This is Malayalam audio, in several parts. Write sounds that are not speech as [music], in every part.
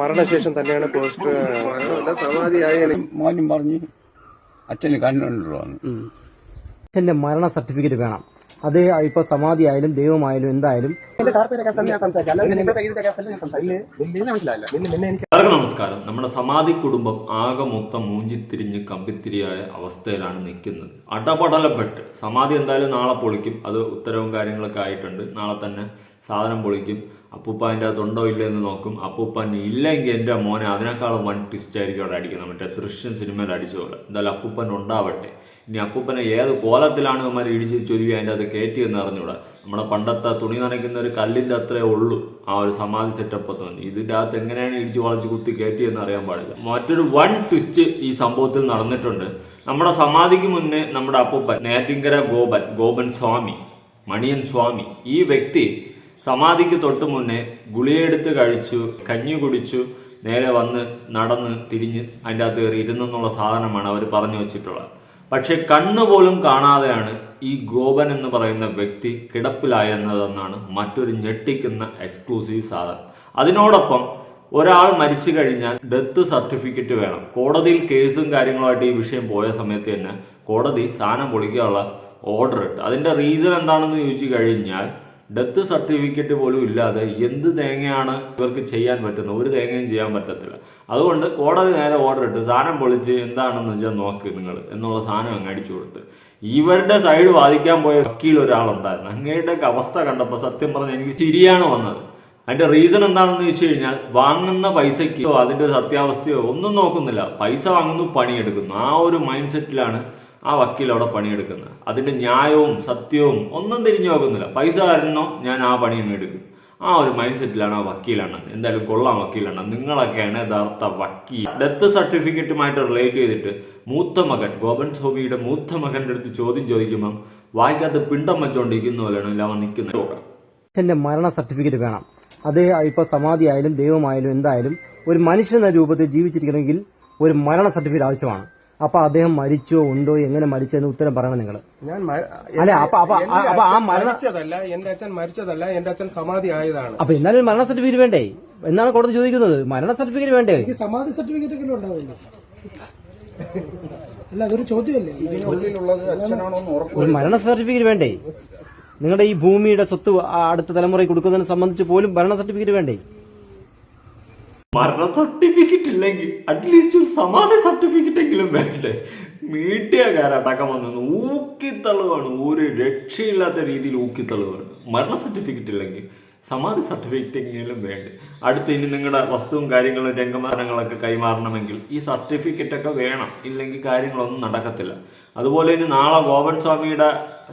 മരണശേഷം തന്നെയാണ് പോസ്റ്റർ. സമാധിയായ മോനും പറഞ്ഞു അച്ഛന് കണ്ണുണ്ടല്ലോ അച്ഛന്റെ മരണ സർട്ടിഫിക്കറ്റ് വേണം. അത് ഇപ്പൊ സമാധി ആയാലും ദൈവമായാലും എന്തായാലും. നമസ്കാരം. നമ്മുടെ സമാധി കുടുംബം ആകെ മൊത്തം മൂഞ്ചിത്തിരിഞ്ഞ് കമ്പിത്തിരിയായ അവസ്ഥയിലാണ് നിൽക്കുന്നത്. അടപടലപ്പെട്ട്. സമാധി എന്തായാലും നാളെ പൊളിക്കും. അത് ഉത്തരവും കാര്യങ്ങളൊക്കെ ആയിട്ടുണ്ട്. നാളെ തന്നെ സാധനം പൊളിക്കും. അപ്പൂപ്പ അതിന്റെ അകത്തുണ്ടോ ഇല്ല എന്ന് നോക്കും. അപ്പൂപ്പൻ ഇല്ലെങ്കിൽ എന്റെ മോനെ അതിനേക്കാളും വൺ ട്വിസ്റ്റ് ആയിരിക്കും അവിടെ അടിക്കുന്നത്. മറ്റേ ദൃശ്യം സിനിമയിൽ അടിച്ച പോലെ. എന്തായാലും അപ്പൂപ്പൻ ഉണ്ടാവട്ടെ. ഇനി അപ്പൂപ്പനെ ഏത് കോലത്തിലാണ് ഇവന്മാർ ഇടിച്ച് ചൊരുവി അതിന്റെ അത് കയറ്റി എന്ന് അറിഞ്ഞൂടാ നമ്മുടെ പണ്ടത്തെ തുണി നനയ്ക്കുന്ന ഒരു കല്ലിന്റെ അത്രേ ഉള്ളൂ ആ ഒരു സമാധി സെറ്റപ്പ് തോന്നി ഇതിന്റെ അകത്ത് എങ്ങനെയാണ് ഇടിച്ച് വളച്ച് കുത്തി കയറ്റി എന്ന് അറിയാൻ പാടില്ല. മറ്റൊരു വൺ ട്വിസ്റ്റ് ഈ സംഭവത്തിൽ നടന്നിട്ടുണ്ട്. നമ്മുടെ സമാധിക്ക് മുന്നേ നമ്മുടെ അപ്പൂപ്പൻ നേറ്റിങ്കര ഗോപൻ ഗോപൻ സ്വാമി മണിയൻ സ്വാമി ഈ വ്യക്തി സമാധിക്ക് തൊട്ട് മുന്നേ ഗുളിയെടുത്ത് കഴിച്ചു കഞ്ഞി കുടിച്ചു നേരെ വന്ന് നടന്ന് തിരിഞ്ഞ് അതിന്റെ അകത്ത് കയറി ഇരുന്നെന്നുള്ള സാധനമാണ് അവർ പറഞ്ഞു വെച്ചിട്ടുള്ളത്. പക്ഷെ കണ്ണുപോലും കാണാതെയാണ് ഈ ഗോപൻ എന്ന് പറയുന്ന വ്യക്തി കിടപ്പിലായെന്നതെന്നാണ് മറ്റൊരു ഞെട്ടിക്കുന്ന എക്സ്ക്ലൂസീവ് സാധനം. അതിനോടൊപ്പം ഒരാൾ മരിച്ചു കഴിഞ്ഞാൽ ഡെത്ത് സർട്ടിഫിക്കറ്റ് വേണം. കോടതിയിൽ കേസും കാര്യങ്ങളുമായിട്ട് ഈ വിഷയം പോയ സമയത്ത് തന്നെ കോടതി സാധനം പൊളിക്കാനുള്ള ഓർഡർ ഇട്ട്. അതിന്റെ റീസൺ എന്താണെന്ന് ചോദിച്ചു കഴിഞ്ഞാൽ ഡെത്ത് സർട്ടിഫിക്കറ്റ് പോലും ഇല്ലാതെ എന്ത് തേങ്ങയാണ് ഇവർക്ക് ചെയ്യാൻ പറ്റുന്നത്? ഒരു തേങ്ങയും ചെയ്യാൻ പറ്റത്തില്ല. അതുകൊണ്ട് കോടതി നേരെ ഓർഡർ ഇട്ട്. സാധനം പൊളിച്ച് എന്താണെന്ന് വെച്ചാൽ നോക്ക് നിങ്ങൾ എന്നുള്ള സാധനം അങ്ങ് അടിച്ചു കൊടുത്ത്. ഇവരുടെ സൈഡ് വാദിക്കാൻ പോയ വക്കീൽ ഒരാളുണ്ടായിരുന്നു. അങ്ങയുടെ അവസ്ഥ കണ്ടപ്പോൾ സത്യം പറഞ്ഞാൽ എനിക്ക് ശരിയാണ് വന്നത്. അതിന്റെ റീസൺ എന്താണെന്ന് വെച്ച് കഴിഞ്ഞാൽ വാങ്ങുന്ന പൈസയ്ക്കോ അതിന്റെ സത്യാവസ്ഥയോ ഒന്നും നോക്കുന്നില്ല. പൈസ വാങ്ങുന്നു പണിയെടുക്കുന്നു. ആ ഒരു മൈൻഡ് സെറ്റിലാണ് ആ വക്കീൽ അവിടെ പണിയെടുക്കുന്നത്. അതിന്റെ ന്യായവും സത്യവും ഒന്നും തിരിഞ്ഞു നോക്കുന്നില്ല. പൈസ തരണോ? ഞാൻ ആ പണി അങ്ങ് എടുക്കും. ആ ഒരു മൈൻഡ് സെറ്റിലാണ് ആ വക്കീലാണ്. എന്തായാലും കൊള്ളാം വക്കീലാണ്. നിങ്ങളൊക്കെയാണ് യഥാർത്ഥ വക്കീൽ. ഡെത്ത് സർട്ടിഫിക്കറ്റുമായിട്ട് റിലേറ്റ് ചെയ്തിട്ട് മൂത്ത മകൻ ഗോപൻ സോബിയുടെ മൂത്ത മകന്റെ അടുത്ത് ചോദ്യം ചോദിക്കുമ്പം വായിക്കാത്ത പിണ്ടം വെച്ചോണ്ടിരിക്കുന്ന പോലെയാണ് എല്ലാം നിൽക്കുന്നത്. അച്ഛന്റെ മരണ സർട്ടിഫിക്കറ്റ് വേണം. അത് ഇപ്പൊ സമാധി ആയാലും ദൈവമായാലും എന്തായാലും ഒരു മനുഷ്യൻ എന്ന രൂപത്തിൽ ജീവിച്ചിരിക്കണമെങ്കിൽ ഒരു മരണ സർട്ടിഫിക്കറ്റ് ആവശ്യമാണ്. അപ്പൊ അദ്ദേഹം മരിച്ചോ ഉണ്ടോ എങ്ങനെ മരിച്ചെന്ന് ഉത്തരം പറയണം നിങ്ങൾ ഞാൻ അല്ല, അപ്പൊ- അപ്പൊ- അപ്പൊ ആ മരണ- മരിച്ചതല്ല എന്റെ അച്ഛൻ മരിച്ചതല്ല എന്റെ അച്ഛൻ സമാധി ആയതാണ്. അപ്പൊ എന്നാലും മരണ സർട്ടിഫിക്കറ്റ് വേണ്ടേ? എന്നാണ് കോടതി ചോദിക്കുന്നത്? മരണ സർട്ടിഫിക്കറ്റ് വേണ്ടേ? ഈ സമാധി സർട്ടിഫിക്കറ്റ് ഒക്കെ ഉണ്ടാവില്ല. അല്ല അതൊരു ചോദ്യമല്ലേ? ഉള്ളിലുള്ളത് അച്ഛനാണോ എന്ന് ഉറപ്പ് ഒരു മരണ സർട്ടിഫിക്കറ്റ് വേണ്ടേ? നിങ്ങളുടെ ഈ ഭൂമിയുടെ സ്വത്ത് അടുത്ത തലമുറയ്ക്ക് കൊടുക്കുന്നതിനെ സംബന്ധിച്ച് പോലും മരണ സർട്ടിഫിക്കറ്റ് വേണ്ടേ? മരണ സർട്ടിഫിക്കറ്റ് ഇല്ലെങ്കിൽ അറ്റ്ലീസ്റ്റ് ഒരു സമാധി സർട്ടിഫിക്കറ്റ് എങ്കിലും വേണ്ടേ? മീഡിയക്കാരടക്കം വന്നു ഊക്കിത്തള്ളുവാണ്. ഒരു രക്ഷയില്ലാത്ത രീതിയിൽ ഊക്കിത്തള്ളുവാണ്. മരണ സർട്ടിഫിക്കറ്റ് ഇല്ലെങ്കിൽ സമാധി സർട്ടിഫിക്കറ്റ് എങ്കിലും വേണ്ടേ? അടുത്ത് ഇനി നിങ്ങളുടെ വസ്തുവും കാര്യങ്ങളും രംഗമാനങ്ങളൊക്കെ കൈമാറണമെങ്കിൽ ഈ സർട്ടിഫിക്കറ്റൊക്കെ വേണം. ഇല്ലെങ്കിൽ കാര്യങ്ങളൊന്നും നടക്കത്തില്ല. അതുപോലെ ഇനി നാളെ ഗോവൻ സ്വാമിയുടെ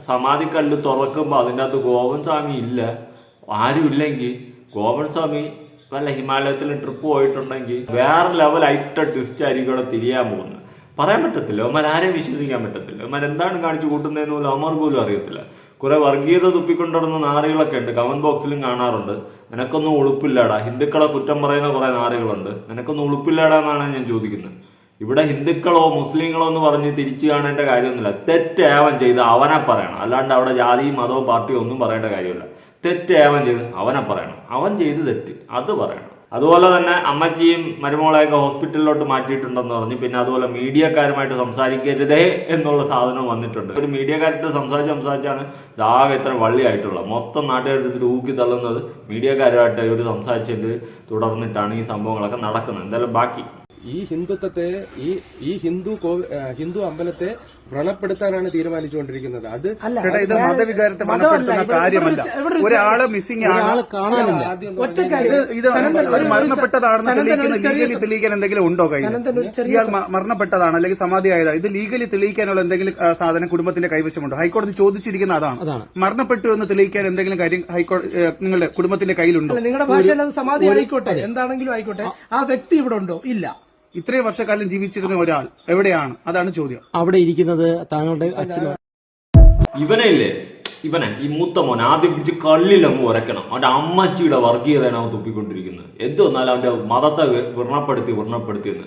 സമാധിക്കല്ല് തുറക്കുമ്പോൾ അതിന്റെ അകത്ത് ഗോവൻ സ്വാമി ഇല്ല. ആരും ഇല്ലെങ്കിൽ ഗോപൻ സ്വാമി വല്ല ഹിമാലയത്തിൽ ട്രിപ്പ് പോയിട്ടുണ്ടെങ്കിൽ വേറെ ലെവൽ ഐറ്റ ട്വിസ്റ്റ് ആയിരിക്കും അവിടെ തിരിയാൻ പോകുന്നത്. പറയാൻ പറ്റത്തില്ല. അവന്മാർ ആരെയും വിശ്വസിക്കാൻ പറ്റത്തില്ല. അവന്മാർ എന്താണ് കാണിച്ചു കൂട്ടുന്നതെന്ന് പോലും അവന്മാർക്ക് പോലും അറിയത്തില്ല. കുറെ വർഗീയത തുപ്പിക്കൊണ്ടിരുന്ന നാറികളൊക്കെ ഉണ്ട്. കമന്റ് ബോക്സിലും കാണാറുണ്ട്. നിനക്കൊന്നും ഉളുപ്പില്ലാടാ. ഹിന്ദുക്കളെ കുറ്റം പറയുന്ന കുറെ നാറികളുണ്ട്. നിനക്കൊന്നും ഉളുപ്പില്ലാടാ എന്നാണ് ഞാൻ ചോദിക്കുന്നത്. ഇവിടെ ഹിന്ദുക്കളോ മുസ്ലിങ്ങളോ എന്ന് പറഞ്ഞ് തിരിച്ചു കാണേണ്ട കാര്യമൊന്നുമില്ല. തെറ്റ് ചെയ്ത് അവനെ പറയണം. അല്ലാണ്ട് അവിടെ ജാതിയും മതവും പാർട്ടിയോ ഒന്നും പറയേണ്ട കാര്യമില്ല. തെറ്റ് ചെയ്ത് അവനെ പറയണം. അവൻ ചെയ്ത് തെറ്റ്. അത് പറയണം. അതുപോലെ തന്നെ അമ്മച്ചിയും മരുമോളെയൊക്കെ ഹോസ്പിറ്റലിലോട്ട് മാറ്റിയിട്ടുണ്ടെന്ന് പറഞ്ഞു. പിന്നെ അതുപോലെ മീഡിയക്കാരുമായിട്ട് സംസാരിക്കരുതേ എന്നുള്ള സാധനം വന്നിട്ടുണ്ട്. ഒരു മീഡിയക്കാരായിട്ട് സംസാരിച്ച് സംസാരിച്ചാണ് ഇതാകെ ഇത്ര വള്ളിയായിട്ടുള്ളത്. മൊത്തം നാട്ടുകാരുടെ ഊക്കി തള്ളുന്നത് മീഡിയക്കാരുമായിട്ട് ഇവർ സംസാരിച്ചിട്ട് തുടർന്നിട്ടാണ് ഈ സംഭവങ്ങളൊക്കെ നടക്കുന്നത്. എന്തായാലും ബാക്കി. ഈ ഹിന്ദുത്വത്തെ ഈ ഈ ഹിന്ദു ഹിന്ദു അമ്പലത്തെ വ്രണപ്പെടുത്താനാണ് തീരുമാനിച്ചുകൊണ്ടിരിക്കുന്നത്. അത് ചേട്ടാ ഇത് മതവികാരത്തെ മരണപ്പെടുത്തുന്ന കാര്യമല്ല. ഒരാൾ മിസ്സിംഗ് ആണ്. കാണാനില്ല ഇത് ഇത് ഒരു മരണപ്പെട്ടതാണെന്ന് തെളിയിക്കുന്ന ലീഗലി തെളിയിക്കാൻ എന്തെങ്കിലും ഉണ്ടോ കയ്യിൽ ഇയാൾ മരണപ്പെട്ടതാണ് അല്ലെങ്കിൽ സമാധിയായതാണ് ഇത് ലീഗലി തെളിയിക്കാനുള്ള എന്തെങ്കിലും സാധനം കുടുംബത്തിന്റെ കൈവശമുണ്ടോ? ഹൈക്കോടതി ചോദിച്ചിരിക്കുന്ന അതാണ്. അതാണ്. മരണപ്പെട്ടു എന്ന് തെളിയിക്കാൻ എന്തെങ്കിലും കാര്യം ഹൈക്കോടതി നിങ്ങളുടെ കുടുംബത്തിന്റെ കയ്യിലുണ്ടോ? നിങ്ങളുടെ ഭാഷയിൽ അത് സമാധി ആയിക്കോട്ടെ. എന്താണെങ്കിലും ആയിക്കോട്ടെ. ആ വ്യക്തി ഇവിടെ ഉണ്ടോ? ഇല്ല. ഇത്രയും വർഷക്കാലം ജീവിച്ചിരുന്ന ഒരാൾ എവിടെയാണ്? അതാണ് ചോദ്യം. അവിടെ ഇരിക്കുന്നത് താങ്കളുടെ അച്ഛനും? ഇവനെ ഇല്ലേ ഇവനെ ഈ മൂത്ത മോൻ ആദ്യം പിടിച്ച് കള്ളിലങ്ങ് ഉരക്കണം അവന്റെ അമ്മച്ചിയുടെ വർഗീയതയാണ് അവൻ തുപ്പിക്കൊണ്ടിരിക്കുന്നത്. എന്ത് വന്നാലും അവന്റെ മതത്തെ വിർണപ്പെടുത്തി വ്രണപ്പെടുത്തി വ്രണപ്പെടുത്തി എന്ന്.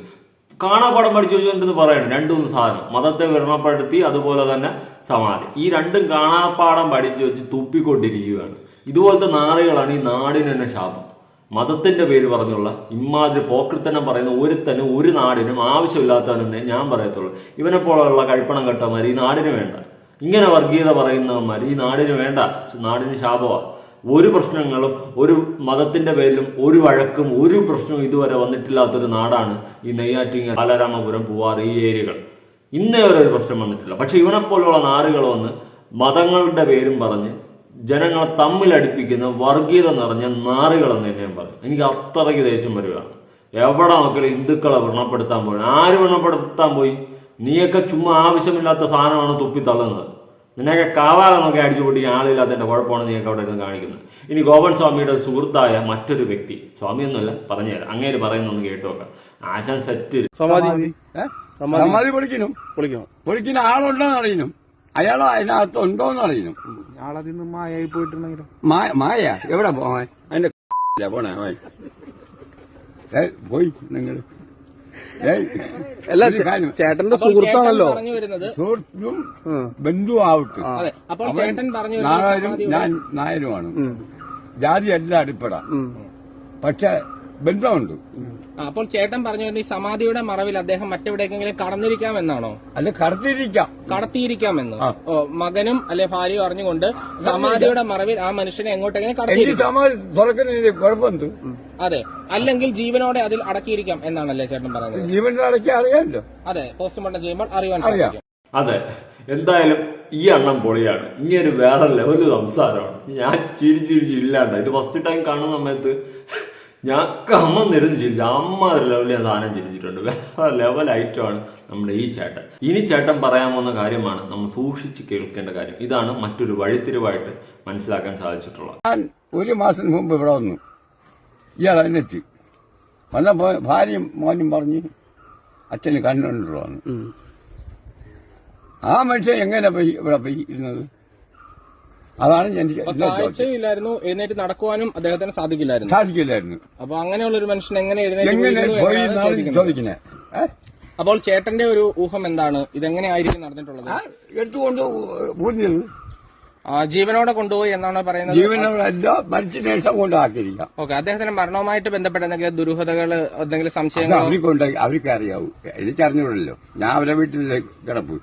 കാണാപ്പാടം പഠിച്ചു എന്തെന്ന് പറയണം? രണ്ടു മൂന്ന് സാധനം. മതത്തെ വ്രണപ്പെടുത്തി അതുപോലെ തന്നെ സമാധി. ഈ രണ്ടും കാണാപ്പാടം പഠിച്ചു വെച്ച് തുപ്പിക്കൊണ്ടിരിക്കുകയാണ്. ഇതുപോലത്തെ നാറികളാണ് ഈ നാടിന് തന്നെ ശാപം. മതത്തിന്റെ പേര് പറഞ്ഞുള്ള ഇമാതിരി പോക്കൃത്തനം പറയുന്ന ഒരുത്തനും ഒരു നാടിനും ആവശ്യമില്ലാത്തവനെന്നേ ഞാൻ പറയത്തുള്ളൂ. ഇവനെ പോലുള്ള കഴിപ്പണം കെട്ടവന്മാർ ഈ നാടിന് വേണ്ട. ഇങ്ങനെ വർഗീയത പറയുന്നവന്മാർ ഈ നാടിന് വേണ്ട. നാടിന് ശാപമാണ് ഒരു പ്രശ്നങ്ങളും ഒരു മതത്തിന്റെ പേരിലും ഒരു വഴക്കും ഒരു പ്രശ്നവും ഇതുവരെ വന്നിട്ടില്ലാത്തൊരു നാടാണ് ഈ നെയ്യാറ്റിങ്ങൽ ബാലരാമപുരം പൂവാർ ഈ ഏരിയകൾ. ഇന്നേ ഒരു പ്രശ്നം വന്നിട്ടില്ല. പക്ഷെ ഇവനെപ്പോലുള്ള നാടുകൾ വന്ന് മതങ്ങളുടെ പേരും പറഞ്ഞ് ജനങ്ങളെ തമ്മിലടിപ്പിക്കുന്ന വർഗീയത നിറഞ്ഞ നാറുകളെന്ന് തന്നെ ഞാൻ പറയും. എനിക്ക് അത്രയ്ക്ക് ദേഷ്യം വരികയാണ് എവിടെ നോക്കിയാലും ഹിന്ദുക്കളെ വ്രണപ്പെടുത്താൻ പോയി. ആര് വ്രണപ്പെടുത്താൻ പോയി? നീയൊക്കെ ചുമ്മാ ആവശ്യമില്ലാത്ത സാധനമാണ് തുപ്പി തള്ളുന്നത്. നിന്നെയൊക്കെ കാവാലം നോക്കി അടിച്ചു പൊട്ടി ആളില്ലാത്തതിന്റെ കുഴപ്പമാണ് നീയൊക്കെ അവിടെ ഇരുന്ന് കാണിക്കുന്നത്. ഇനി ഗോപൻ സ്വാമിയുടെ സുഹൃത്തായ മറ്റൊരു വ്യക്തി. സ്വാമിയൊന്നുമല്ല പറഞ്ഞുതരാം അങ്ങേര് പറയുന്നൊന്ന് കേട്ടു നോക്കാം. ആശാൻ സെറ്റ്. സമാധി? സമാധി. പൊളിക്കണം പൊളിക്കണം. പൊളിക്കുന്ന ആളുണ്ടെന്ന് അറിയണം. അയാൾ അതിനകത്ത് ഉണ്ടോന്ന് അറിയണം ആളതിൽ നിന്ന് മായായി പോയിട്ടുണ്ടെങ്കിലും? മായ മായ? എവിടെ പോവാൻ അതിന്റെ പോണേ പോയി. ഏയ്, പോയി നിങ്ങൾ അല്ല, ചേട്ടന്റെ സുഹൃത്താണല്ലോ. പറഞ്ഞു വരുന്നത് സുഹൃത്തും ബന്ധു ആവട്ടെ. അതെ അപ്പോൾ ചേട്ടൻ പറഞ്ഞു വരുന്നത് നായരും ഞാൻ നായരുമാണ്. ജാതി എല്ലാം അടിപ്പെടാം. പക്ഷെ ബന്ധമുണ്ട്. അപ്പോൾ ചേട്ടൻ പറഞ്ഞു ഈ സമാധിയുടെ മറവിൽ അദ്ദേഹം മറ്റെവിടേക്കെങ്കിലും കടന്നിരിക്കാമെന്നാണോ? അല്ല കടത്തിരിക്കാം കടത്തിയിരിക്കാമെന്ന്. ഓ മകനും അല്ലെ ഭാര്യയും അറിഞ്ഞുകൊണ്ട് സമാധിയുടെ മറവിൽ ആ മനുഷ്യനെ എങ്ങോട്ടെങ്കിലും കടത്തിയിരിക്കാം. കുഴപ്പമുണ്ട് അതെ. അല്ലെങ്കിൽ ജീവനോടെ അതിൽ അടക്കിയിരിക്കാം എന്നാണല്ലേ ചേട്ടൻ പറയുന്നത് ജീവനോടെ അടക്കി അറിയാമല്ലോ. അതെ പോസ്റ്റ്മോർട്ടം ചെയ്യുമ്പോൾ അറിയാൻ സാധിക്കും. അതെ. എന്തായാലും ഈ എണ്ണം പൊളിയാണ്. ഇങ്ങനെ വേറെ ലെവൽ സംസാരമാണ്. ഞാൻ ചിരി ചിരിച്ച് ഇല്ലാണ്ട്. ഇത് ഫസ്റ്റ് ടൈം കാണുന്ന സമയത്ത് ഞാൻ കമ്മന്നിരുന്ന് ചിരിച്ചു അമ്മ ഒരു ലെവലിൽ ഞാൻ സാധനം ചിരിച്ചിട്ടുണ്ട് വേറെ ലെവൽ ഐറ്റമാണ് നമ്മുടെ ഈ ചേട്ടൻ. ഇനി ചേട്ടൻ പറയാൻ പോകുന്ന കാര്യമാണ് നമ്മൾ സൂക്ഷിച്ച് കേൾക്കേണ്ട കാര്യം. ഇതാണ് മറ്റൊരു വഴിത്തിരിവായിട്ട് മനസ്സിലാക്കാൻ സാധിച്ചിട്ടുള്ളത്. ഞാൻ ഒരു മാസം മുമ്പ് ഇവിടെ വന്നു. ഇയാൾ അതിനെത്തി. വന്നപ്പോ ഭാര്യയും മോനും പറഞ്ഞ് അച്ഛന് കണ്ണുണ്ടോ ആ മനുഷ്യൻ എങ്ങനെ പോയി ഇവിടെ പോയി ഇരുന്നത്? അതാണ് എനിക്ക് കാഴ്ചയില്ലായിരുന്നു എഴുന്നേറ്റ് നടക്കുവാനും അദ്ദേഹത്തിന് സാധിക്കില്ലായിരുന്നു. സാധിക്കില്ലായിരുന്നു. അപ്പൊ അങ്ങനെയുള്ള ഒരു മനുഷ്യൻ എങ്ങനെ എഴുന്നേറ്റ് ചോദിക്കുന്നത്. അപ്പോൾ ചേട്ടന്റെ ഒരു ഊഹം എന്താണ്? ഇതെങ്ങനെയായിരിക്കും നടന്നിട്ടുള്ളത്? എടുത്തുകൊണ്ട് ജീവനോടെ കൊണ്ടുപോയി എന്നാണ് പറയുന്നത്? ജീവനോടല്ല ശേഷം കൊണ്ടാക്കിയിരിക്കാം ഓക്കെ അദ്ദേഹത്തിന്റെ മരണവുമായിട്ട് ബന്ധപ്പെട്ട എന്തെങ്കിലും ദുരൂഹതകൾ എന്തെങ്കിലും സംശയങ്ങൾ അവർക്കുണ്ട് അവർക്ക് അറിയാവൂ എനിക്ക് ഞാൻ അവരെ വീട്ടിലല്ലേ കിടപ്പു?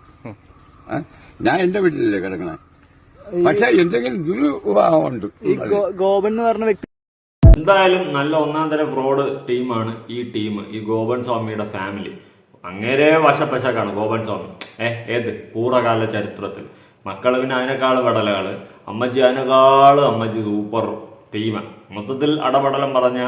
ഞാൻ എന്റെ വീട്ടിലല്ലേ കിടക്കണേ? പക്ഷെ എന്തെങ്കിലും ദുരുപയോഗമുണ്ട്. ഗോപൻ എന്ന് പറഞ്ഞ വ്യക്തി എന്തായാലും നല്ല ഒന്നാം തരം ഫ്രോഡ് ടീമാണ് ഈ ടീം ഈ ഗോപൻ സ്വാമിയുടെ ഫാമിലി അങ്ങേരെ വശപ്പശക്കാണ് ഗോപൻ സ്വാമി. ഏ ഏത്? പൂർവകാല ചരിത്രത്തിൽ. മക്കൾ പിന്നെ അതിനേക്കാൾ പെടലുകൾ. അമ്മച്ചി അതിനേക്കാൾ അമ്മച്ചി സൂപ്പർ ടീമാണ് മൊത്തത്തിൽ അടപടലം പറഞ്ഞ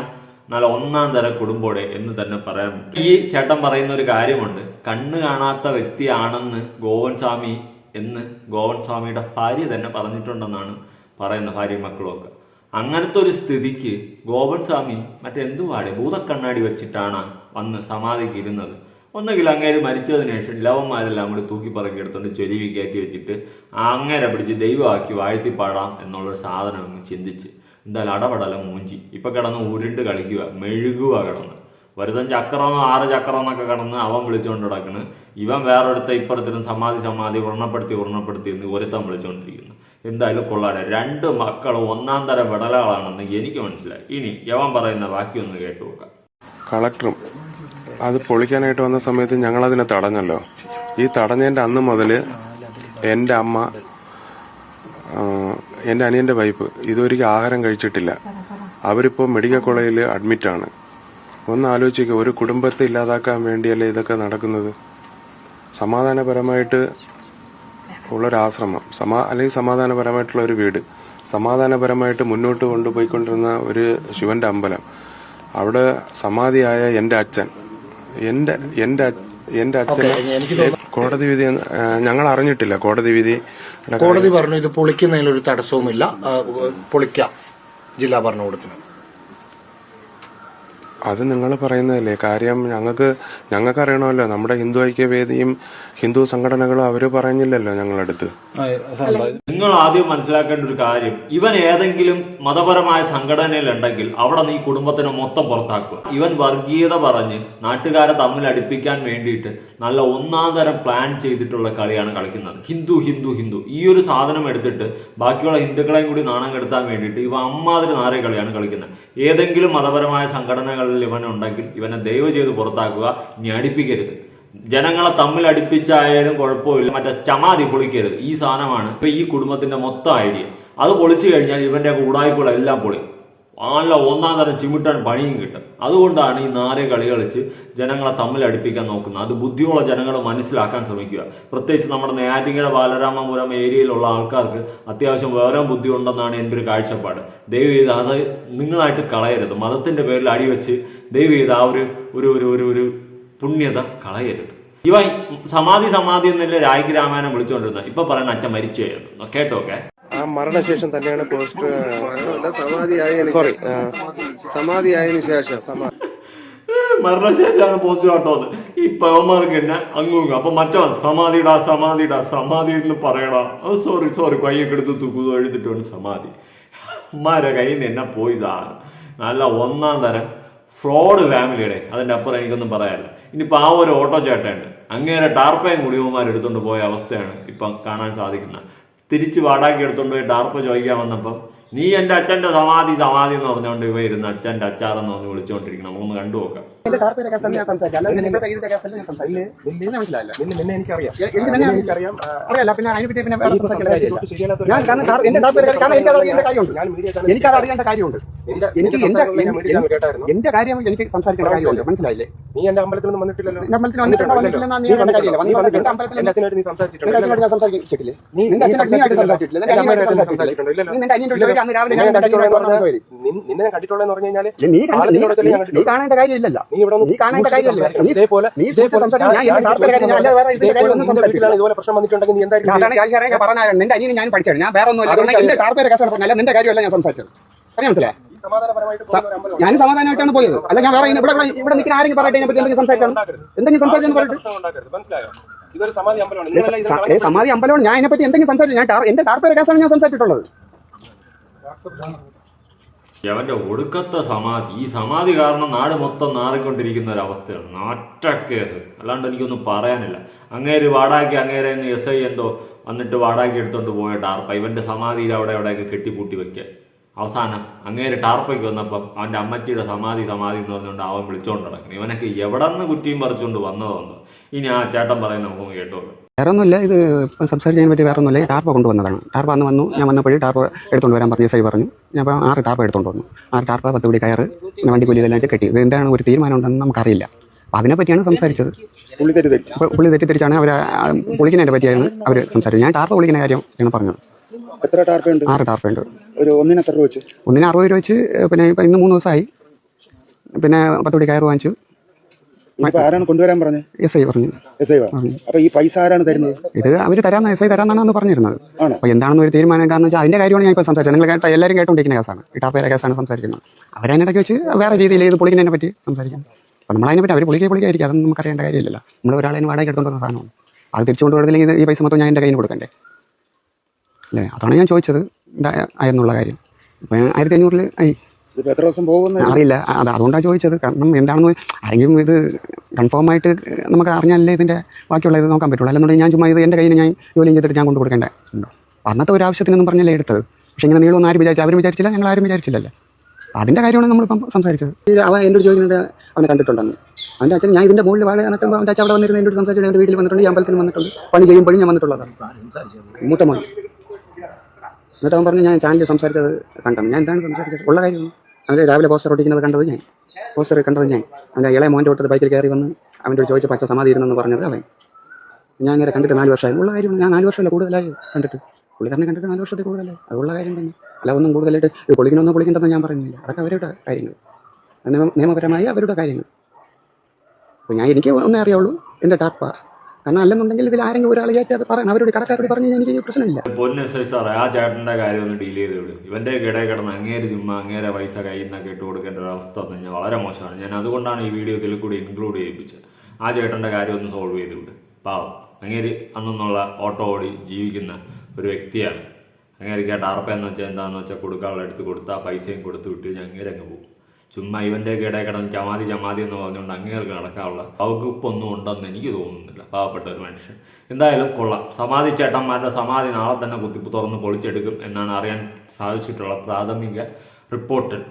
നല്ല ഒന്നാം തരം കുടുംബോടെ എന്ന് തന്നെ പറയാം പറ്റും. ഈ ചേട്ടൻ പറയുന്ന ഒരു കാര്യമുണ്ട്. കണ്ണ് കാണാത്ത വ്യക്തിയാണെന്ന് ഗോവൻ സ്വാമി എന്ന് ഗോവൻ സ്വാമിയുടെ ഭാര്യ തന്നെ പറഞ്ഞിട്ടുണ്ടെന്നാണ് പറയുന്ന ഭാര്യ മക്കളുമൊക്കെ അങ്ങനത്തെ ഒരു സ്ഥിതിക്ക് ഗോപൻ സ്വാമി മറ്റെന്തു പാടെ ഭൂതക്കണ്ണാടി വെച്ചിട്ടാണ് വന്ന് സമാധിക്ക് ഇരുന്നത് ഒന്നുകിൽ അങ്ങേര് മരിച്ചതിന് ശേഷം ലവന്മാരെല്ലാം കൂടി തൂക്കിപ്പറക്കി എടുത്തുകൊണ്ട് ചൊരിവി കയറ്റി വെച്ചിട്ട് അങ്ങേരെ പിടിച്ച് ദൈവമാക്കി വാഴ്ത്തിപ്പാടാം എന്നുള്ളൊരു സാധനം അങ്ങ് ചിന്തിച്ച്. എന്തായാലും അടപടല മൂഞ്ചി. ഇപ്പൊ കിടന്ന് ഉരുണ്ട് കളിക്കുക മെഴുകുക കിടന്ന്. വരുതൻ ചക്രം ആറ് ചക്രം എന്നൊക്കെ കടന്ന് അവൻ വിളിച്ചുകൊണ്ട് നടക്കുന്നു ഇവൻ വേറൊരുത്ത ഇപ്പുറത്തിനും സമാധി സമാധി വ്രണപ്പെടുത്തി വ്രണപ്പെടുത്തി എന്ന് ഒരുത്തൻ വിളിച്ചുകൊണ്ടിരിക്കുന്നു. എന്തായാലും കൊള്ളാടെ രണ്ട് മക്കൾ ഒന്നാം തരം വിടലകളാണെന്ന് എനിക്ക് മനസ്സിലായി. ഇനി യവൻ പറയുന്ന ബാക്കി ഒന്ന് കേട്ടു നോക്കാം. കളക്ടറും അത് പൊളിക്കാനായിട്ട് വന്ന സമയത്ത് ഞങ്ങൾ അതിനെ തടഞ്ഞല്ലോ. ഈ തടഞ്ഞതിന്റെ അന്ന് മുതൽ എന്റെ അമ്മ എന്റെ അനിയന്റെ വൈഫ് ഇതൊരിക്കൽ ആഹാരം കഴിച്ചിട്ടില്ല. അവരിപ്പോൾ മെഡിക്കൽ കോളേജിൽ അഡ്മിറ്റാണ് ഒന്ന് ആലോചിക്കുക ഒരു കുടുംബത്തെ ഇല്ലാതാക്കാൻ വേണ്ടിയല്ലേ ഇതൊക്കെ നടക്കുന്നത്? സമാധാനപരമായിട്ട് ഉള്ളൊരാശ്രമം സമാ അല്ലെങ്കിൽ സമാധാനപരമായിട്ടുള്ള ഒരു വീട് സമാധാനപരമായിട്ട് മുന്നോട്ട് കൊണ്ടുപോയിക്കൊണ്ടിരുന്ന ഒരു ശിവന്റെ അമ്പലം അവിടെ സമാധിയായ എന്റെ അച്ഛൻ എന്റെ എന്റെ എന്റെ എന്റെ അച്ഛൻ കോടതി വിധി ഞങ്ങൾ അറിഞ്ഞിട്ടില്ല കോടതി വിധി. കോടതി പറഞ്ഞു ഇത് പൊളിക്കുന്നതിലൊരു തടസ്സവുമില്ല. പൊളിക്കാം. ജില്ലാ ഭരണകൂടത്തിന്. അത് നിങ്ങൾ പറയുന്നതല്ലേ? കാര്യം ഞങ്ങൾക്ക് ഞങ്ങൾക്ക് അറിയണമല്ലോ നമ്മുടെ ഹിന്ദു ഐക്യവേദിയും ഹിന്ദു സംഘടനകളും അവർ പറഞ്ഞില്ലല്ലോ ഞങ്ങളടുത്ത്. നിങ്ങൾ ആദ്യം മനസ്സിലാക്കേണ്ട ഒരു കാര്യം ഇവൻ ഏതെങ്കിലും മതപരമായ സംഘടനയിലുണ്ടെങ്കിൽ അവിടെ നീ കുടുംബത്തിനെ മൊത്തം പുറത്താക്കുക. ഇവൻ വർഗീയത പറഞ്ഞ് നാട്ടുകാരെ തമ്മിൽ അടുപ്പിക്കാൻ വേണ്ടിയിട്ട് നല്ല ഒന്നാം തരം പ്ലാൻ ചെയ്തിട്ടുള്ള കളിയാണ് കളിക്കുന്നത്. ഹിന്ദു ഹിന്ദു ഹിന്ദു. ഈ ഒരു സാധനം എടുത്തിട്ട് ബാക്കിയുള്ള ഹിന്ദുക്കളെയും കൂടി നാണം കെടുത്താൻ വേണ്ടിയിട്ട് ഇവ അമ്മാതിരി നാരെ കളിയാണ് കളിക്കുന്നത്. ഏതെങ്കിലും മതപരമായ സംഘടനകളിൽ ഇവനുണ്ടെങ്കിൽ ഇവനെ ദയവ് ചെയ്ത് പുറത്താക്കുക ഇനി അടുപ്പിക്കരുത്. ജനങ്ങളെ തമ്മിൽ അടുപ്പിച്ചായാലും കുഴപ്പമില്ല. മറ്റേ ചമാതി പൊളിക്കരുത്. ഈ സാധനമാണ് ഇപ്പൊ ഈ കുടുംബത്തിന്റെ മൊത്തം ഐഡിയ അത് പൊളിച്ചു കഴിഞ്ഞാൽ ഇവന്റെ ഉടായ്പകളെല്ലാം പൊളി നല്ല ഒന്നാം തരം ചിമിട്ടാൻ പണിയും കിട്ടും. അതുകൊണ്ടാണ് ഈ നാരെ കളി കളിച്ച് ജനങ്ങളെ തമ്മിൽ അടുപ്പിക്കാൻ നോക്കുന്നത്. അത് ബുദ്ധിയുള്ള ജനങ്ങൾ മനസ്സിലാക്കാൻ ശ്രമിക്കുക. പ്രത്യേകിച്ച് നമ്മുടെ നെയ്യാറ്റിങ്കര ബാലരാമപുരം ഏരിയയിലുള്ള ആൾക്കാർക്ക് അത്യാവശ്യം വിവരം ബുദ്ധി ഉണ്ടെന്നാണ് എന്റെ ഒരു കാഴ്ചപ്പാട്. ദയവ് ചെയ്ത് അത് നിങ്ങളായിട്ട് കളയരുത്. മതത്തിന്റെ പേരിൽ അടിവെച്ച് ദയവ് ചെയ്ത് ആ ഒരു ഒരു ഒരു ഒരു പുണ്യത കളയരുത്. ഇവ സമാധി സമാധി എന്നല്ലേ രായ്ക്ക് രാമായണം വിളിച്ചുകൊണ്ടിരുന്നത് ഇപ്പൊ പറയുന്ന അച്ഛൻ മരിച്ചു കഴിഞ്ഞു കേട്ടോക്കെ ആ മരണശേഷം തന്നെയാണ് പോസ്റ്റ് സോറി സമാധി ആയതിനു ശേഷം [laughs] മരണശേഷമാണ് പോസ്റ്റ് കാട്ടുന്നത് ഈ പവന്മാർക്ക് തന്നെ അങ്ങും അപ്പൊ മറ്റോ സമാധിടാ സമാധിടാ സമാധി എന്ന് പറയടാ. അത് സോറി സോറി കൈയൊക്കെ എടുത്ത് തുക്കുതു എഴുതിട്ട് വേണം സമാധി. അമ്മാരെ കയ്യിൽ നിന്ന് എന്നെ പോയി സാധനം. നല്ല ഒന്നാം തരം ഫ്രോഡ് ഫാമിലിയുടെ അതിന്റെ അപ്പുറം എനിക്കൊന്നും പറയാനില്ല. ഇനിയിപ്പോൾ പാവം ഒരു ഓട്ടോ ചേട്ടയുണ്ട് അങ്ങേരെ ടാർപ്പയും കുടിയന്മാർ എടുത്തുകൊണ്ട് പോയ അവസ്ഥയാണ് ഇപ്പം കാണാൻ സാധിക്കുന്നത്. തിരിച്ച് വാടാക്കി എടുത്തുകൊണ്ട് പോയി ടാർപ്പ ചോദിക്കാൻ വന്നപ്പം നീ എന്റെ അച്ഛന്റെ സമാധി സമാധി എന്ന് പറഞ്ഞുകൊണ്ട് ഇവ ഇരുന്ന് അച്ഛന്റെ അച്ചാറെന്ന് പറഞ്ഞ് വിളിച്ചുകൊണ്ടിരിക്കണം നമുക്കൊന്ന് കണ്ടു നോക്കാം. നിന്നെ എനിക്കറിയാം. എനിക്കറിയാം. അറിയാലോ പിന്നെ അതിനെപ്പറ്റി പിന്നെ വേറെ സംസാരിക്കേണ്ട കാര്യമില്ല. ഞാൻ കാരണം എന്റെ എനിക്ക് അറിയേണ്ട കാര്യമുണ്ട്. ഞാൻ അറിയേണ്ട എനിക്ക് എന്റെ ഞാൻ നിന്ന് എന്റെ കാര്യം എനിക്ക് സംസാരിക്കേണ്ട കാര്യമുണ്ട്. മനസ്സിലായില്ലേ? നീ എന്റെ അമ്പലത്തിൽ നിന്ന് വന്നിട്ടില്ലല്ലോ. എന്റെ അമ്പലത്തിൽ വന്നിട്ടുണ്ടോ? വന്നിട്ടില്ലെന്ന് നീ കാര്യമില്ല നീ വന്നിട്ടുണ്ട് വന്നിട്ടുണ്ട്. എന്റെ അമ്പലത്തിൽ എന്റെ അച്ഛനായിട്ട് നീ സംസാരിച്ചിട്ടില്ല. ഞാൻ സംസാരിച്ചിട്ടില്ലേ. നീ- നിന്റെ നിന്റെ അന്ന് രാവിലെ ഞാൻ നിന്നെ ഞാൻ കണ്ടിട്ടുള്ളതെന്ന് പറഞ്ഞു നീ കണ്ട- ഞാൻ. കാണേണ്ട കാര്യമില്ലല്ലോ. നീ ഇവിടെ ഒന്ന് കാണേണ്ട കാര്യമില്ല ഇതേപോലെ നീ ഒന്നും ഇതുപോലെ പ്രശ്നം വന്നിട്ടുണ്ടെങ്കിൽ നീ ഞാൻ പറഞ്ഞായിരുന്നു നിന്റെ അനിയനെ ഞാൻ പഠിച്ചത് ഞാൻ വേറെ ഒന്നുമല്ല. അതുകൊണ്ട് എന്റെ കാർപ്പേരെ കേസാണ് പറഞ്ഞത് അല്ല നിന്റെ കാര്യമല്ല ഞാൻ സംസാരിച്ചത്. അറിയാൻ മനസ്സിലായി? ഞാൻ സമാധാനമായിട്ടാണ് പോയത്. അല്ല ഞാൻ വേറെ ഇവിടെ ഇവിടെ നിൽക്കുന്ന ആരെങ്കിലും പറയട്ടെ? ഇതിനെ പറ്റി എന്തെങ്കിലും സംസാരിക്കണം. എന്തെങ്കിലും സംസാരിച്ചു പറയട്ടെ സമാധി അമ്പലമാണ്. ഞാൻ അതിനെ ഇതിനെ ഇതിനെപ്പറ്റി എന്തെങ്കിലും സംസാരിച്ചു. ഞാൻ എന്റെ ടാർപ്പേരെ കേസാണ് ഞാൻ സംസാരിച്ചിട്ടുള്ളത്. അവന്റെ ഒടുക്കത്തെ സമാധി. ഈ സമാധി കാരണം നാട് മൊത്തം നാറിക്കൊണ്ടിരിക്കുന്ന അവസ്ഥയാണ്. നാറ്റക്കേസ്. അല്ലാണ്ട് എനിക്കൊന്നും പറയാനില്ല. അങ്ങേര് വാടാക്കി അങ്ങേരെ എസ് ഐ എന്തോ വന്നിട്ട് വാടാക്കി എടുത്തോണ്ട് പോയ ടാർപ്പ. ഇവന്റെ സമാധിയിൽ അവിടെ എവിടെയൊക്കെ കെട്ടിപ്പൂട്ടി വെക്കുക അവസാനം അങ്ങേര് ടാർപ്പയ്ക്ക് വന്നപ്പം അവന്റെ അമ്മച്ചിയുടെ സമാധി സമാധി എന്ന് പറഞ്ഞുകൊണ്ട് അവൻ നടക്കണം ഇവനൊക്കെ എവിടെ നിന്ന് കുറ്റിയും പറിച്ചുകൊണ്ട് വന്നതെന്നോ. ഇനി ആ ചേട്ടൻ പറയുന്ന നമുക്ക് കേട്ടോ വേറെ ഒന്നുമില്ല ഇത് ഇപ്പം പറ്റിയ പറ്റി വേറെ ഒന്നുമില്ല ഈ ടാർപ്പ കൊണ്ടുവന്നതാണ് ടാർപ്പ അന്ന് വന്നു. ഞാൻ വന്നപ്പോഴും ടാർപ്പ എടുത്തുകൊണ്ട് വരാൻ പറഞ്ഞ സൈ പറഞ്ഞു. ഞാൻ അപ്പോൾ ആറ് ടാർപ്പ എടുത്തുകൊണ്ട് വന്നു. ആറ് ടാർപ്പ പത്ത് പിടി കയറ് പിന്നെ വണ്ടി കൂലി ഇതെല്ലാം കെട്ടി. ഇത് എന്താണ് ഒരു തീരുമാനം ഉണ്ടെന്ന് നമുക്കറിയില്ല അപ്പോൾ അതിനെപ്പറ്റിയാണ് സംസാരിച്ചത്. പുള്ളി തെറ്റിദ്ധരിച്ചാണ് അവർ പൊളിക്കുന്നതിനെ പറ്റിയാണ് അവർ സംസാരിച്ചത്. ഞാൻ ടാർപ്പ പൊളിക്കുന്ന കാര്യം ഞാൻ പറഞ്ഞത്. എത്ര ടാർപ്പുണ്ട് ആറ് ടാർപ്പയുണ്ട് ഒരു ഒന്നിന് എത്ര രൂപ വെച്ച്? ഒന്നിന് അറുപത് രൂപ വെച്ച് പിന്നെ ഇപ്പം ഇന്ന് മൂന്ന് ദിവസമായി. പിന്നെ പത്ത് പിടി കയറ് വാങ്ങിച്ചു. ഇപ്പൊ ആരാണ് കൊണ്ടുവരാൻ പറഞ്ഞത് എസ് ഐ പറഞ്ഞു. എസ് ഐ അപ്പൊ ഈ പൈസ ആരാണ് തരുന്നത്? ഇത് അവർ തരാന്ന് എസ് ഐ തരാന്നാണ് അന്ന് പറഞ്ഞിരുന്നത്? അപ്പോൾ എന്താണെന്ന് ഒരു തീരുമാനം കാരണം വെച്ചാൽ അതിന്റെ കാര്യമാണ് ഞാൻ ഇപ്പോൾ സംസാരിച്ചത്. നിങ്ങൾ കേട്ട എല്ലാവരും കേട്ടുകൊണ്ടിരിക്കുന്ന കേസാണ്. ഇട്ടാപ്പേരെ കേസാണ് സംസാരിക്കുന്നത്. അവരതിനിടയ്ക്ക് വെച്ച് വേറെ രീതിയിൽ ഇത് പൊളിക്കുന്നതിനെ പറ്റി സംസാരിക്കാം. അപ്പോൾ നമ്മൾ അതിനെ പറ്റി അവർ പൊളിക്കുക പൊളിക്കായിരിക്കും അതൊന്നും നമുക്ക് അറിയേണ്ട കാര്യമില്ലല്ലോ. നമ്മൾ ഒരാളെ വാടക എടുത്തുകൊണ്ട് സാധനമാണ്. അത് തിരിച്ചുകൊണ്ട് വരുന്നില്ലെങ്കിൽ ഈ പൈസ മൊത്തം ഞാൻ എന്റെ കയ്യിൽ കൊടുക്കണ്ടേ? അല്ലേ? അതാണ് ഞാൻ ചോദിച്ചത്. എന്നുള്ള കാര്യം. അപ്പോൾ ആയിരത്തി അഞ്ഞൂറിൽ ആയി ഇതിപ്പോ എത്ര ദിവസം പോകുന്ന അറിയില്ല. അത് അതുകൊണ്ടാണ് ചോദിച്ചത്. കാരണം എന്താണെന്ന് ആരെങ്കിലും ഇത് കൺഫേം ആയിട്ട് നമുക്ക് അറിഞ്ഞാലല്ലേ ഇതിന്റെ ബാക്കിയുള്ള ഇത് നോക്കാൻ പറ്റുള്ളൂ. അല്ലെന്നുണ്ടെങ്കിൽ ഞാൻ ചുമ്മാ ഇത് എന്റെ കയ്യിൽ ഞാൻ ജോലിയും ചെയ്തിട്ട് ഞാൻ കൊണ്ടു കൊടുക്കേണ്ട ഉണ്ടോ? അന്നത്തെ ഒരു ആവശ്യത്തിനൊന്നും പറഞ്ഞല്ലേ എടുത്തത്? പക്ഷേ ഇങ്ങനെ നീളമൊന്നും ആരും വിചാരിച്ചു അവരും വിചാരിച്ചില്ല ഞങ്ങൾ ആരും വിചാരിച്ചില്ലല്ലേ. അതിന്റെ കാര്യമാണ് നമ്മളിപ്പം സംസാരിച്ചത്. അവ അവൻ എന്റെ ഒരു ചോദിക്കുന്നുണ്ട് അവനെ കണ്ടിട്ടുണ്ടെന്ന്. അവന്റെ അച്ഛൻ ഞാൻ ഇതിന്റെ മുകളിൽ വാഴ നടക്കുമ്പോൾ അവന്റെ അച്ഛൻ അവിടെ വന്നിരുന്ന എന്നോട് സംസാരിച്ചു എന്റെ വീട്ടിൽ വന്നിട്ടുണ്ട്. അമ്പലത്തിൽ വന്നിട്ടുണ്ട്. പണി ചെയ്യുമ്പോഴും ഞാൻ വന്നിട്ടുള്ളതാണ്. മൂത്തമാണ് എന്നിട്ട് അവൻ പറഞ്ഞു ഞാൻ ചാനലിൽ സംസാരിച്ചത് കണ്ടെന്ന് ഞാൻ എന്താണ് സംസാരിച്ചത്? ഉള്ള കാര്യം അവന്റെ രാവിലെ പോസ്റ്റർ ഒട്ടിക്കുന്നത് കണ്ടത് ഞാൻ. പോസ്റ്റർ കണ്ടത് ഞാൻ. അവന്റെ ഇളയ മോന്റെ തൊട്ട് ബൈക്കിൽ കയറി വന്ന് അവന്റെ ചോദിച്ച പച്ച സമാധി ഇരുന്നെന്ന് പറഞ്ഞത് അവൻ. ഞാൻ അങ്ങനെ കണ്ടിട്ട് നാല് വർഷമായി. ഉള്ള കാര്യം ഞാൻ നാല് വർഷമല്ല കൂടുതലായി കണ്ടിട്ട്. പുള്ളിക്കാരനെ കണ്ടിട്ട് നാല് വർഷത്തിൽ കൂടുതലായി. അതുള്ള കാര്യം തന്നെ. അല്ല ഒന്നും കൂടുതലായിട്ട് ഇത് പൊളിക്കണമെന്നോ പൊളിക്കണ്ടെന്നോ ഞാൻ പറയുന്നില്ല. അതൊക്കെ അവരുടെ കാര്യങ്ങൾ. നിയമ നിയമപരമായ അവരുടെ കാര്യങ്ങൾ. അപ്പോൾ ഞാൻ എനിക്ക് ഒന്നേ അറിയാവുള്ളൂ എന്റെ ടാർപ്പ കാരണം അല്ലെന്നുണ്ടെങ്കിൽ ഇതിൽ ആരെങ്കിലും ഒരാൾ കയറ്റി അത് പറയാൻ അവരോട് കടക്കാരോട് പറഞ്ഞു എനിക്ക് പ്രശ്നമില്ല. പൊന്നനുസരിച്ച് സാറേ ആ ചേട്ടന്റെ കാര്യം ഒന്ന് ഡീൽ ചെയ്ത് വിടും ഇവന്റെ കിടയിൽ കിടന്ന് അങ്ങേര് ചുമ്മാ അങ്ങേരെ പൈസ കയ്യിൽ നിന്നൊക്കെ ഇട്ട് കൊടുക്കേണ്ട ഒരു അവസ്ഥ എന്ന് കഴിഞ്ഞാൽ വളരെ മോശമാണ്. ഞാൻ അതുകൊണ്ടാണ് ഈ വീഡിയോ ഇതിൽ കൂടി ഇൻക്ലൂഡ് ചെയ്യിപ്പിച്ചത്. ആ ചേട്ടന്റെ കാര്യം ഒന്ന് സോൾവ് ചെയ്ത് വിടും പാവം. അങ്ങേര് അന്നുള്ള ഓട്ടോ ഓടി ജീവിക്കുന്ന ഒരു വ്യക്തിയാണ്. അങ്ങേരിക്ക് ആ ടാർപ്പ എന്ന് വെച്ചാൽ എന്താണെന്ന് വെച്ചാൽ കൊടുക്കാനുള്ള എടുത്ത് കൊടുത്താൽ പൈസയും കൊടുത്ത് വിട്ട് ഞാൻ അങ്ങേരങ്ങ് പോകും. ചുമ്മാ ഇവന്റെ കീടെ കിടന്ന് ചമാതി ചമാതി എന്ന് പറഞ്ഞുകൊണ്ട് അങ്ങേർക്ക് നടക്കാനുള്ള വകുപ്പൊന്നും ഉണ്ടെന്ന് എനിക്ക് തോന്നുന്നില്ല. പാവപ്പെട്ട ഒരു മനുഷ്യൻ. എന്തായാലും കൊള്ളാം. സമാധി ചേട്ടന്മാരുടെ സമാധി നാളെ തന്നെ കുത്തിപ്പ് തുറന്ന് പൊളിച്ചെടുക്കും എന്നാണ് അറിയാൻ സാധിച്ചിട്ടുള്ള പ്രാഥമിക റിപ്പോർട്ടിൽ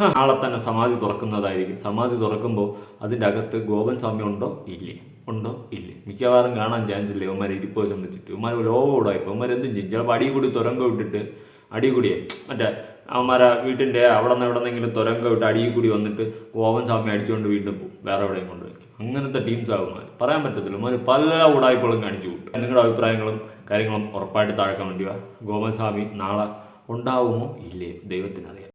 നാളെ തന്നെ സമാധി തുറക്കുന്നതായിരിക്കും. സമാധി തുറക്കുമ്പോൾ അതിന്റെ അകത്ത് ഗോപൻ സ്വാമി ഉണ്ടോ? ഇല്ലേ. ഉണ്ടോ? ഇല്ലേ. മിക്കവാറും കാണാൻ ചാൻസ് ഇല്ല. ഇവന്മാരെ ഇരിപ്പ് വശം വെച്ചിട്ട് ലോകം കൂടായി ഇവന്മാർ എന്തും ചെയ്യും. ചിലപ്പോൾ അടി കൂടി തുരങ്കം ഇട്ടിട്ട് അടി മറ്റേ അവന്മാരെ വീട്ടിന്റെ അവിടെ നിന്ന് എവിടെ നിന്നെങ്കിലും തുരങ്കം ഇട്ട് അടിയിൽ കൂടി വന്നിട്ട് ഓവൻ സ്വാമി അടിച്ചുകൊണ്ട് വീണ്ടും പോകും വേറെ എവിടെയും കൊണ്ടുപോയി അങ്ങനത്തെ ടീംസ് ആകുമാർ പറയാൻ പറ്റത്തില്ല. മാർ പല ഉടായ്പകളും കാണിച്ചു കൂട്ടും. നിങ്ങളുടെ അഭിപ്രായങ്ങളും കാര്യങ്ങളും ഉറപ്പായിട്ട് താഴെ കമന്റ് ചെയ്യുക. ഗോവൻ സ്വാമി നാളെ ഉണ്ടാവുമോ ഇല്ലേ ദൈവത്തിനറിയാം.